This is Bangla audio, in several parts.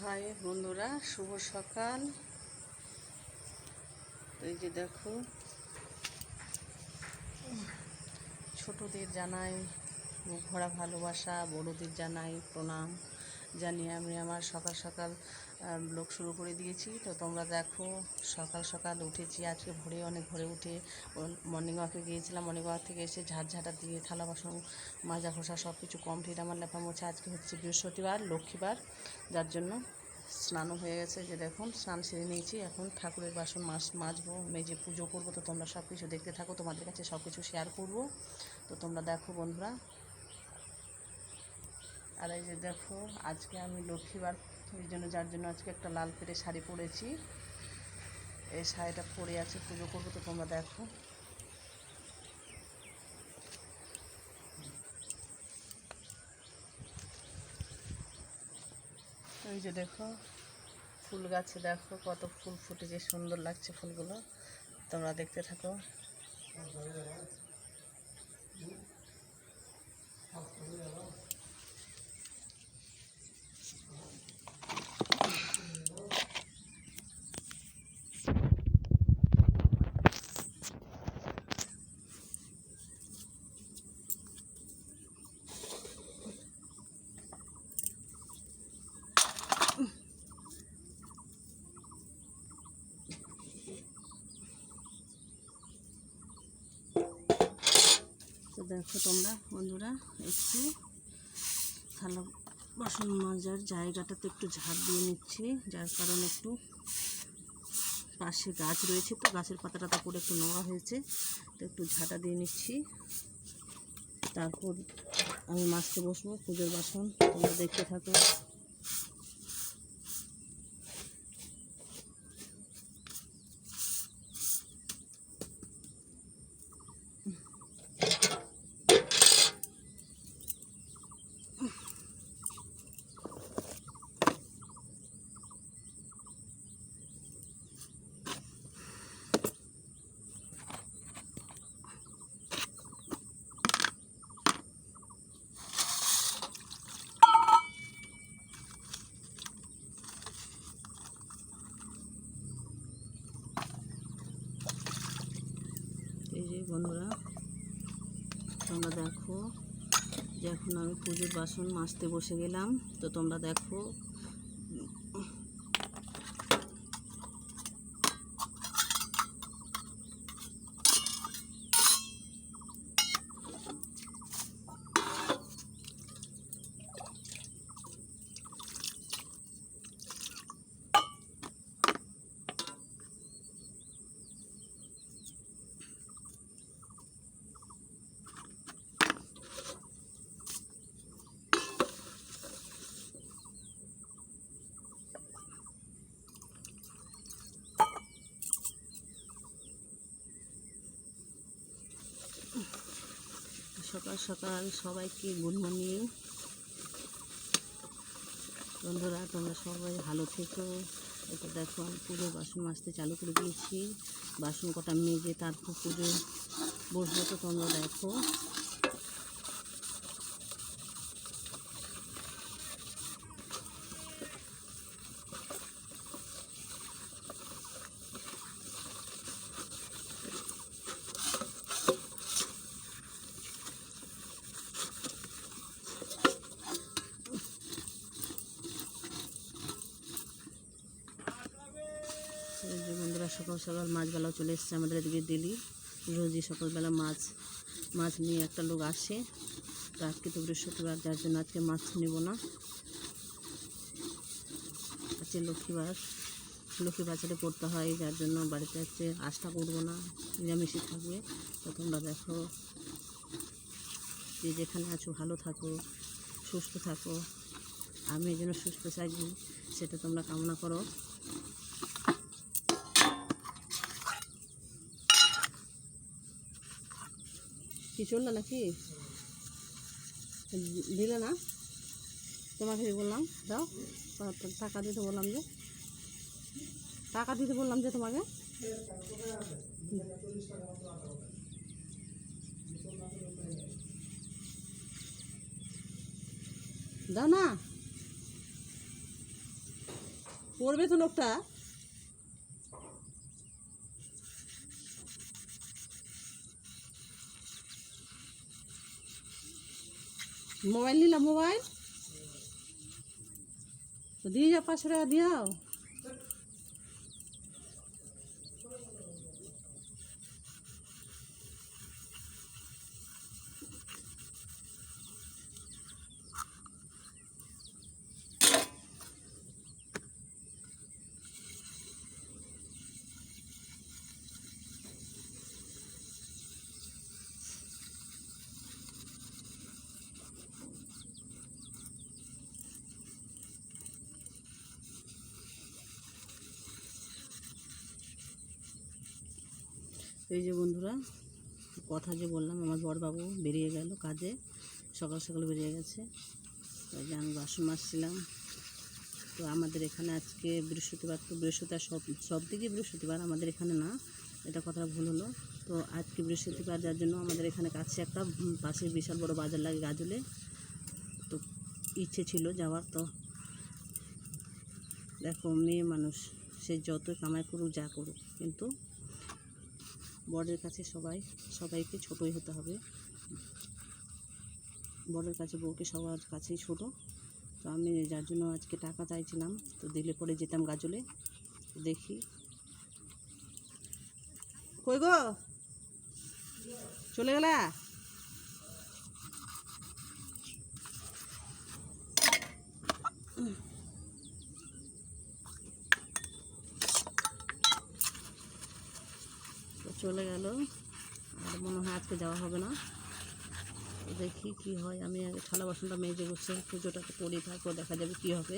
হাই বন্ধুরা, শুভ সকাল। এই যে দেখো, ছোটদের জানাই বুক ভরা ভালোবাসা, বড়দের জানাই প্রণাম জানিয়ে আমি আমার সকাল সকাল ব্লগ শুরু করে দিয়েছি। তো তোমরা দেখো, সকাল সকাল উঠেছি। আজকে ভোরে অনেক ভোরে উঠে মর্নিং ওয়াকে গিয়েছিলাম। মর্নিং ওয়াক থেকে এসে ঝাড়ঝাটা দিয়ে, থালা বাসন মাজা ঘষা সব কিছু কমপ্লিট আমার লেপা মোছা আজকে হচ্ছে বৃহস্পতিবার, লক্ষ্মীবার। যার জন্য স্নানও হয়ে গেছে। যে দেখুন, স্নান সেরে নিয়েছি। এখন ঠাকুরের বাসন মাছ মাজবো, মেজে পুজো করব। তো তোমরা সব কিছু দেখতে থাকো। তোমাদের কাছে সব কিছু শেয়ার করব। তো তোমরা দেখো বন্ধুরা আর এই যে দেখো, আজকে আমি লক্ষ্মীবার, এই জন্য যার জন্য আজকে একটা লাল পেটে শাড়ি পরেছি। এই শাড়িটা পরে আছে, পুজো করব তো, তোমরা দেখো। এই যে দেখো, ফুল গাছে দেখো, কত ফুল ফুটেছে, সুন্দর লাগছে ফুলগুলো। তোমরা দেখতে থাকো। তো দেখো তোমরা, বন্ধুরা, একটু থালা বাসন মাজার জায়গাটাতে একটু ঝাড় দিয়ে নিচ্ছি, যার কারণে একটু পাশে গাছ রয়েছে তো, গাছের পাতাটা পরে একটু নোংরা হয়েছে, তো একটু ঝাঁটা দিয়ে নিচ্ছি। তারপর আমি মাছতে বসবো, পুজোর বাসন, তোমরা দেখতে থাকো এই যে বন্ধুরা তোমরা দেখো যে এখন আমি পুজোর বাসন মাজতে বসে গেলাম। তো তোমরা দেখো সকাল সকাল সবাইকে গুড মর্নিং। বন্ধুরা, তোমরা সবাই ভালো থেকো। এটা দেখো, আমি পুজো বাসন মাজতে চালু করে দিয়েছি। বাসন কটা মেজে তারপর পুজো বসবো তো তোমরা দেখো এই যে বন্ধুরা সকাল মাছবেলাও চলে এসছে আমাদের এদিকে দিলি রোজই সকালবেলা মাছ মাছ নিয়ে একটা লোক আসে। তো আজকে তো বৃহস্পতিবার, যার জন্য আজকে মাছ নেব না। আজকে লক্ষ্মীবার লক্ষ্মী বাজারে পড়তে হয়, যার জন্য বাড়িতে হচ্ছে আশটা করব না, নিরামিষই থাকবে। তো তোমরা দেখো, যে যেখানে আছো ভালো থাকো, সুস্থ থাকো। আমি যেন সুস্থ থাকি, সেটা তোমরা কামনা করো। কি চলল নাকি? দিলে না? তোমাকে বললাম টা- টাকা দিতে বললাম যে, টাকা দিতে বললাম যে তোমাকে। দাও না। পড়বে তো লোকটা। মোবাইল নিলাম মোবাইল। তো দিয়ে যাও পাঁচশো টাকা দিয়াও এই যে বন্ধুরা, কথা যে বললাম, আমার বড়বাবু বেরিয়ে গেল কাজে, সকাল সকাল বেরিয়ে গেছে। ওই যে আমি বাসন মাজছিলাম। তো আমাদের এখানে আজকে বৃহস্পতিবার, তো বৃহস্পতিবার সব সব দিকে বৃহস্পতিবার, আমাদের এখানে না, এটা কথা ভুল হলো। তো আজকে বৃহস্পতিবার, যার জন্য আমাদের এখানে কাছে একটা পাশে বিশাল বড় বাজার লাগে গাজলে। তো ইচ্ছে ছিল যাওয়ার, তো দেখো, মেয়ে মানুষ, সে যত কামাই করুক, যা করুক, কিন্তু বরের কাছে সবাই, সবাইকে ছোটই হতে হবে। বরের কাছে বউকে সবার কাছেই ছোট। তো আমি যার জন্য আজকে টাকা চাইছিলাম, তো দিলে পরে যেতাম গাজলে। দেখি। কই গো? চলে গেলা তো চলে গেল। আর মনে হয় আজকে যাওয়া হবে না। দেখি কি হয়। আমি আগে থালা বাসনটা মেজে বসে পুজোটাকে করি তারপর দেখা যাবে কি হবে।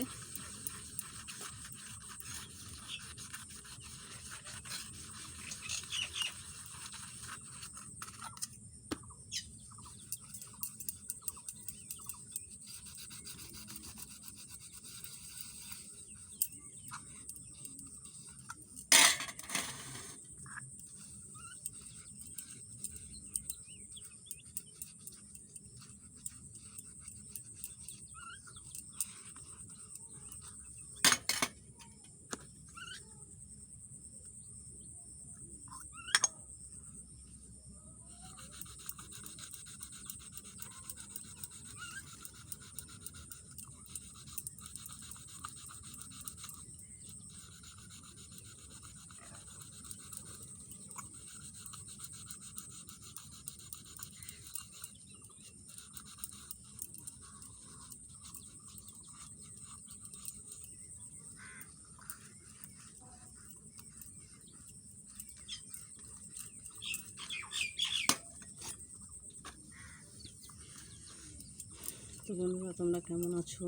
তো বন্ধুরা, তোমরা কেমন আছো?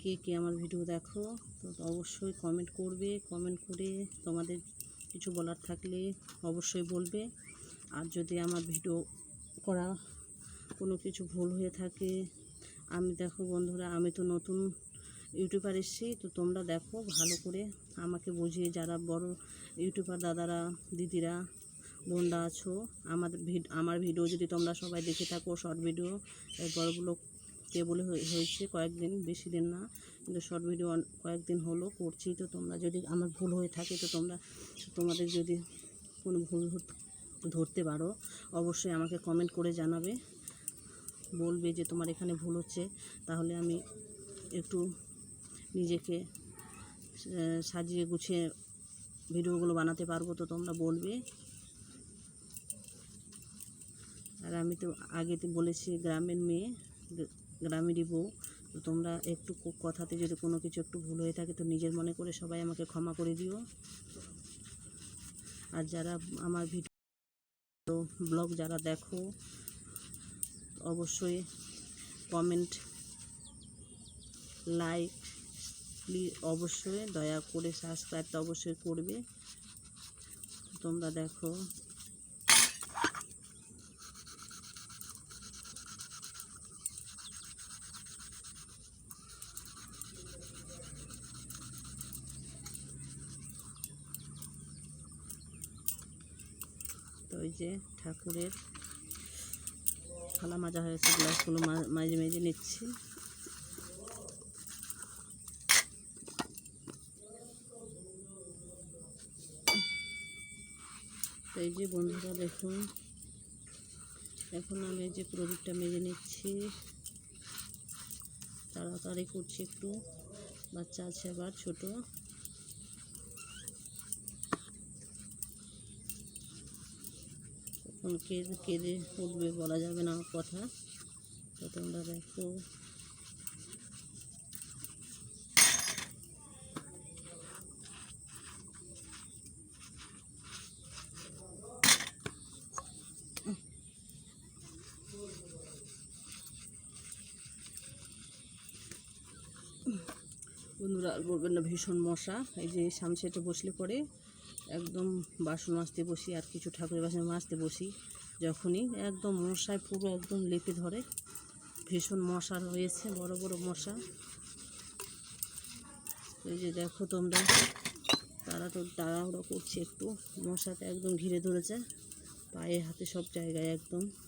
কে কে আমার ভিডিও দেখো, তো অবশ্যই কমেন্ট করবে। কমেন্ট করে তোমাদের কিছু বলার থাকলে অবশ্যই বলবে। আর যদি আমার ভিডিও করা কোনো কিছু ভুল হয়ে থাকে, আমি দেখো বন্ধুরা, আমি তো নতুন ইউটিউবার এসেছি, তো তোমরা দেখো ভালো করে আমাকে বুঝিয়ে, যারা বড় ইউটিউবার দাদারা, দিদিরা বোনরা আছো। আমাদের আমার ভিডিও যদি তোমরা সবাই দেখে থাকো শর্ট ভিডিও এই বড়গুলো কে বলে হয়ে- হয়েছে কয়েকদিন, বেশি দিন না, কিন্তু শর্ট ভিডিও কয়েকদিন হলো করছি। তো তোমরা যদি আমার ভুল হয়ে থাকে, তো তোমরা, তোমাদের যদি কোনো ভুল ধর- ধরতে পারো, অবশ্যই আমাকে কমেন্ট করে জানাবে। বলবে যে তোমার এখানে ভুল হচ্ছে, তাহলে আমি একটু নিজেকে সাজিয়ে গুছিয়ে ভিডিওগুলো বানাতে পারব। তো তোমরা বলবে। আর আমি তো আগে তো বলেছি গ্রামের মেয়ে গ্রা- গ্রামেরই বউ। তো তোমরা একটু কথাতে যদি কোনো কিছু একটু ভুল হয়ে থাকে তো নিজের মনে করে সবাই আমাকে ক্ষমা করে দিও। আর যারা আমার ভিডিও ব্লগ যারা দেখো, অবশ্যই কমেন্ট, লাইক, প্লিজ অবশ্যই দয়া করে সাবস্ক্রাইব তো অবশ্যই করবে। তোমরা দেখো। যে ঠাকুরের থালা মাজা হয়েছে, গ্লাসগুলো মাঝে মাঝে নিচ্ছি। এই যে বন্ধুরা দেখুন, এখন আমি এই যে প্রদীপটা মেজে নিচ্ছি। তাড়াতাড়ি করছি একটু, বাচ্চা আছে আবার, ছোটো। কখন কেঁদে কেঁদে উঠবে বলা যাবে না কথা। তো তোমরা দেখো। বন্ধুরা বলবেন না ভীষণ মশা, এই যে সামসেটে বসলে পরে। একদম বাসন মাজতে বসি, আর কিছু ঠাকুরের বাসন মাজতে বসি। যখনই একদম মশায় পুরো একদম লেপে ধরে, ভীষণ মশা রয়েছে, বড় বড় মশা। এই যে দেখো তোমরা, তারা তো তাড়াহুড়ো করছে একটু মশাতে একদম ঘিরে ধরেছে, পায়ে হাতে সব জায়গায় একদম।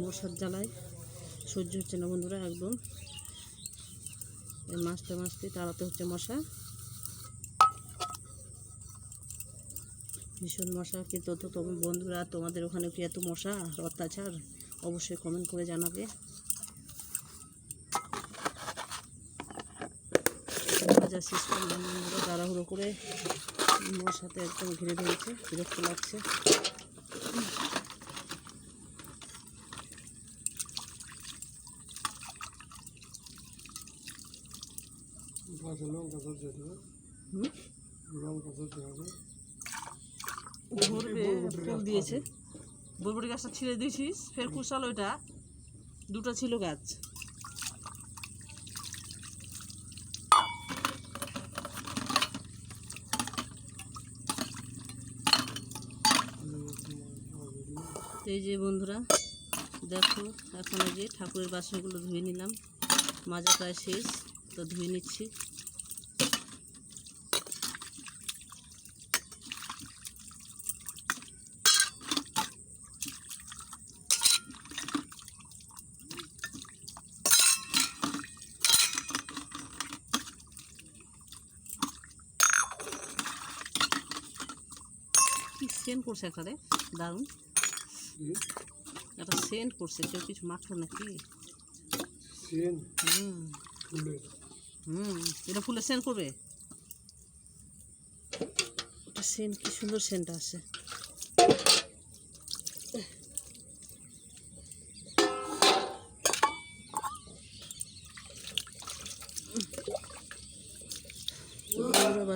মশার জ্বালায়। সহ্য হচ্ছে না বন্ধুরা, একদম। এই মাছতে তাড়াতে হচ্ছে মশা। ভীষণ মশা, কিন্তু তো তোমার বন্ধুরা, তোমাদের ওখানে কি এত মশা অত্যাচার? অবশ্যই কমেন্ট করে জানাবে। ভাজা করলাম বন্ধুরা, তাড়াহুড়ো করে মশাতে একদম ঘিরে ধরেছে, বিরক্ত লাগছে গাছে লঙ্কা ধরছে তো হুম লঙ্কা ধরতে হবে ধরবে ফুল দিয়েছে। বরবটি গাছটা ছিঁড়ে দিয়েছিস। ফের কুশাল ওইটা, দুটো ছিল গাছ। এই যে বন্ধুরা, দেখো, এখন এই যে ঠাকুরের বাসনগুলো ধুয়ে নিলাম। মাজা প্রায় শেষ, তো ধুয়ে নিচ্ছি কি সেন্ট করছে একটা রে দারুণ। একটা সেন্ট করছে কেউ কিছু মাখলো নাকি? হুম। এটা ফুলের সেন্ট করবে? সেন্ট কি সুন্দর সেন্ট আছে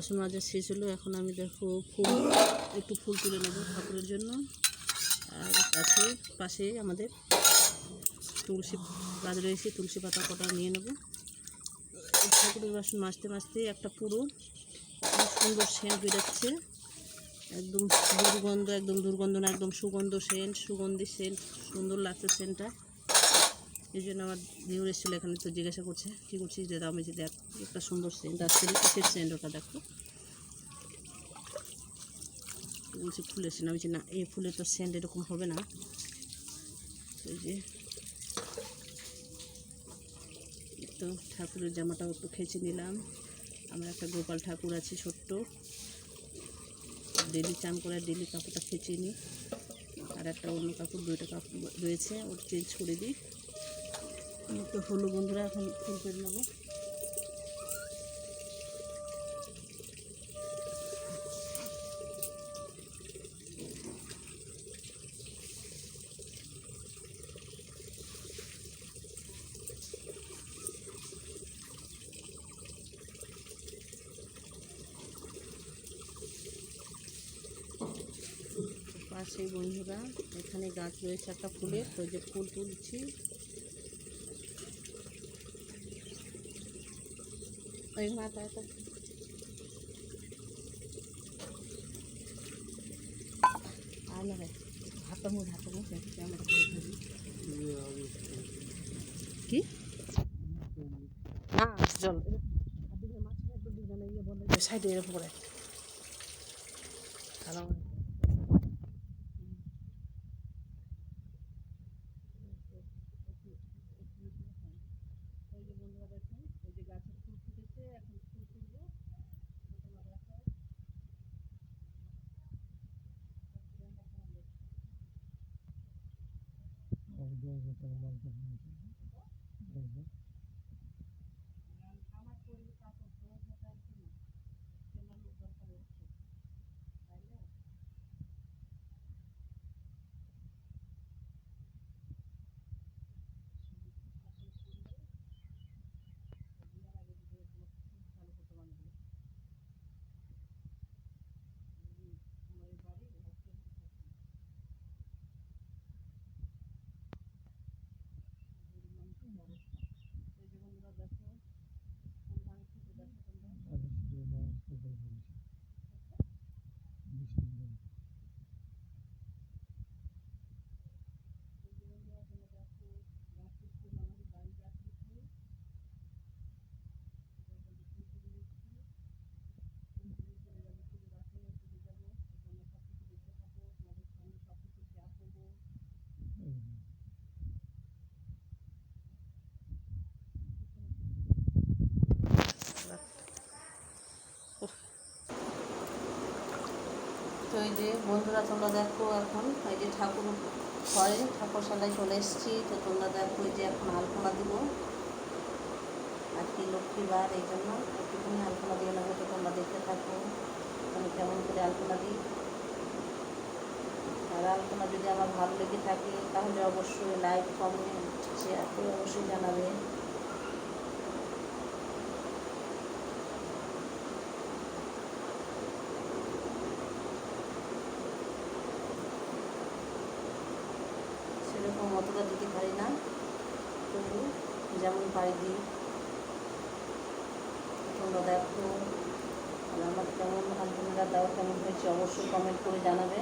বাসন মাজা শেষ হলো। এখন আমি দেখো ফুল, একটু ফুল তুলে নেব ঠাকুরের জন্য। আর কাছে পাশে আমাদের তুলসী গাছ রয়েছে, তুলসী পাতা কটা নিয়ে নেব। ঠাকুরের বাসন মাজতে মাজতে একটা পুরো সুন্দর সেন্ট বেরোচ্ছে। একদম দুর্গন্ধ একদম দুর্গন্ধ না, একদম সুগন্ধ সেন্ট সুগন্ধি সেন্ট সুন্দর লাগছে সেন্টটা এই জন্য আমার দেউর এসেছিল এখানে, তো জিজ্ঞাসা করছে, কী করছিস? দাদা আমি যে দেখ, একটা সুন্দর সেন্ট আসছে কিসের সেন্ট ওটা দেখো। বলছি ফুলের আমি বলছি, না, এই ফুলের তো সেন্ট এরকম হবে না। এই যে তো ঠাকুরের জামাটাও একটু খেঁচে নিলাম। আমার একটা গোপাল ঠাকুর আছে ছোট্ট। ডেলি চান করে ডেলি কাপড়টা খেঁচে নিই। আর একটা অন্য কাপড়, দুইটা কাপড় রয়েছে, ওটা চেঞ্জ করে দিই। তো হলো বন্ধুরা, এখন ফুল করে নেব। পাশে বন্ধুরা, এখানে গাছ রয়েছে একটা ফুলের, তো যে ফুল তুলছি। ওই মাথা একটা আর না রে হাতটা মুখ হাতটা মুখ ক্যামেরা করে ধরি ইয়ে আমি কি না জল সাইডে এরকম করে কারণ তো এই যে, বন্ধুরা, তোমরা দেখো এখন ওই যে ঠাকুর ঘরে ঠাকুরশালায় চলে এসেছি। তো তোমরা দেখো এই যে এখন আলপনা দিব। আজকে লক্ষ্মীবার এই জন্য একটুখানি আলপনা দিয়ে নেব। তো তোমরা দেখতে থাকো আমি কেমন করে আলপনা দিই। আর আলপনা যদি আমার ভালো লেগে থাকে, তাহলে অবশ্যই লাইক কমেন্ট শেয়ার করে অবশ্যই জানাবে সেরকম অতটা দিতে পারি না তবু পারি দিই তোমরা দেখো, আর আমার কেমন আলপনাটা দাও কেমন হয়েছে, অবশ্যই কমেন্ট করে জানাবে।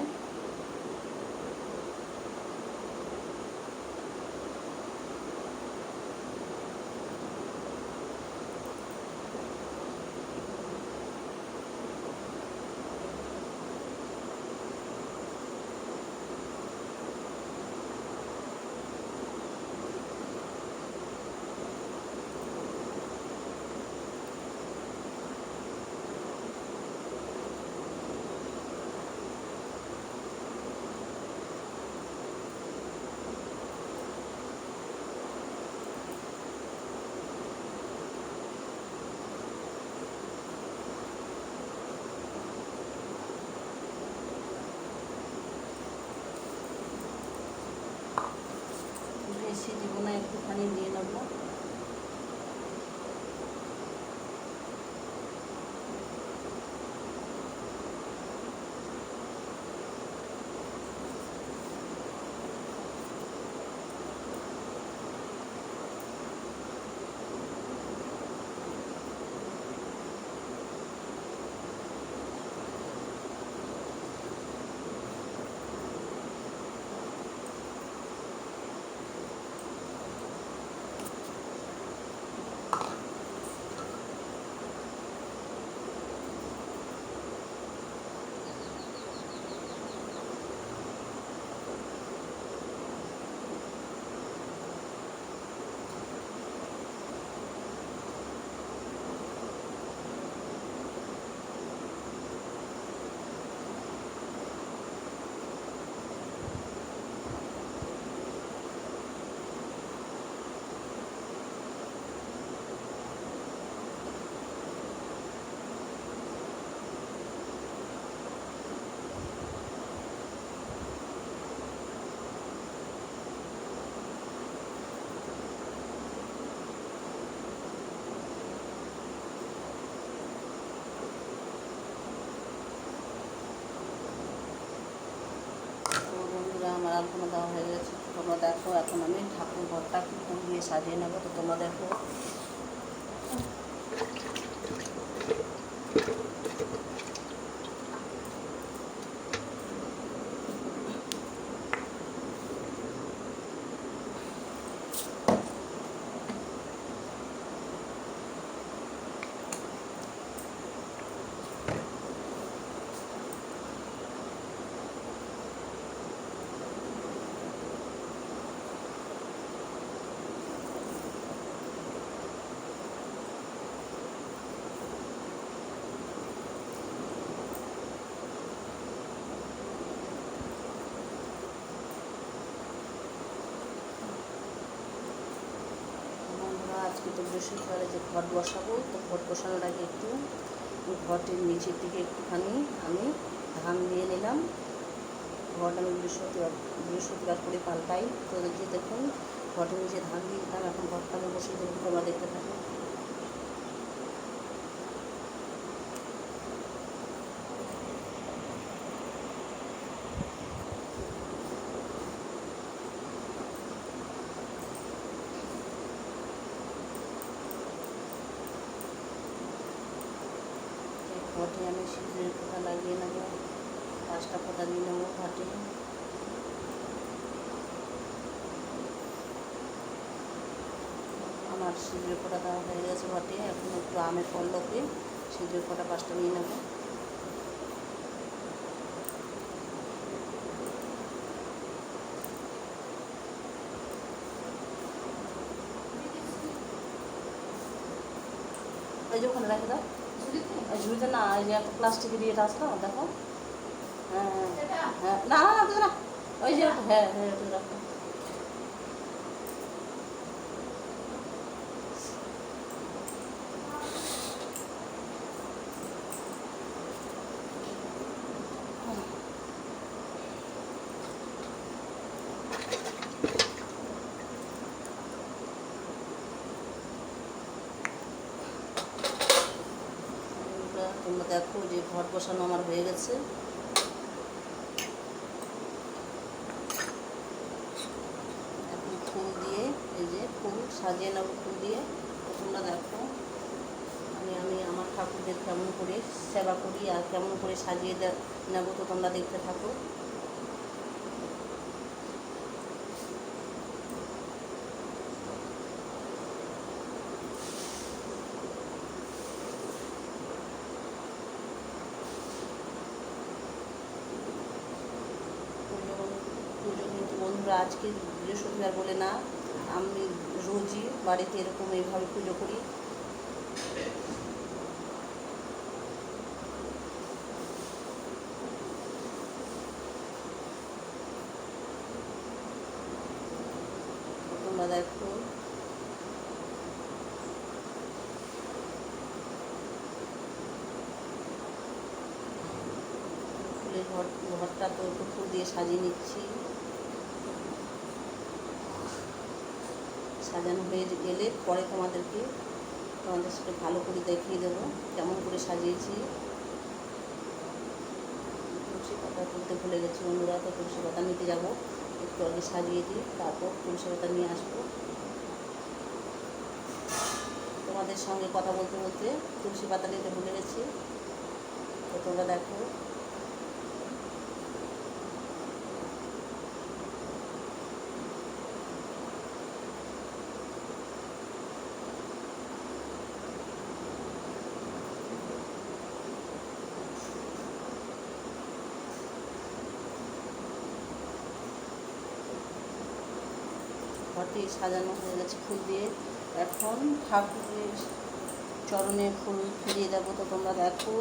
আলপনা দেওয়া হয়ে গেছে তোমরা দেখো, এখন আমি ঠাকুর ঘরটা ফুল দিয়ে সাজিয়ে নেব, তো তোমরা দেখো করে যে ঘট বসাবো, তো ঘট বসানোর আগে একটু ঘটের নিচের দিকে একটুখানি আমি ধান দিয়ে নিলাম। ঘট আমি বৃহস্পতিবার বৃহস্পতিবার করে পাল্টাই। তো দেখি দেখুন ঘটের নিচে ধান দিয়ে দিতাম এখন ঘটটা আমি বসিয়ে দেবো তোমরা দেখতে থাকো এই ঘটে আমি সিঁদুরের ফোঁটা লাগিয়ে নেব। পাঁচটা ফোঁটা দিয়ে নেব, ঘটে। আমার সিঁদুরের ফোঁটা দেওয়া হয়ে গেছে ঘটে, এখন একটু আমের পল্লকে সিঁদুরের ফোঁটা পাঁচটা নিয়ে নেব। এই যে ওখানে রেখে দাও। এই না, এই যে একটা প্লাস্টিকের ইয়েটা আছে না, দেখো। হ্যাঁ হ্যাঁ। না না না ওই যে হ্যাঁ হ্যাঁ রাখো তোমরা তোমরা দেখো বসানো আমার হয়ে গেছে। এখন ফুল দিয়ে, এই যে ফুল, সাজিয়ে নেব ফুল দিয়ে। তোমরা দেখো, আমি আমি, আমার ঠাকুরদের কেমন করে সেবা করি আর কেমন করে সাজিয়ে নেব তো তোমরা দেখতে থাকো পুজো পুজো কিন্তু বন্ধুরা আজকে বৃহস্পতিবার বলে না, আমি রোজই বাড়িতে এরকম এইভাবে পুজো করি। ঘরটা তো একটু ফুল দিয়ে সাজিয়ে নিচ্ছি। সাজানো হয়ে গেলে পরে তোমাদেরকে তোমাদের সাথে ভালো করে দেখিয়ে দেবো, কেমন করে সাজিয়েছি। তুলসী পাতা তুলতে ভুলে গেছি বন্ধুরা, তো তুলসী পাতা নিতে যাব। একটু আগে সাজিয়ে দিই, তারপর তুলসী পাতা নিয়ে আসব। তোমাদের সঙ্গে কথা বলতে বলতে তুলসী পাতা নিতে ভুলে গেছি। তো তোমরা দেখো ঘরটি সাজানো হয়ে গেছে ফুল দিয়ে। এখন ঠাকুরের চরণে ফুল ফিরিয়ে দেবো। তো তোমরা দেখো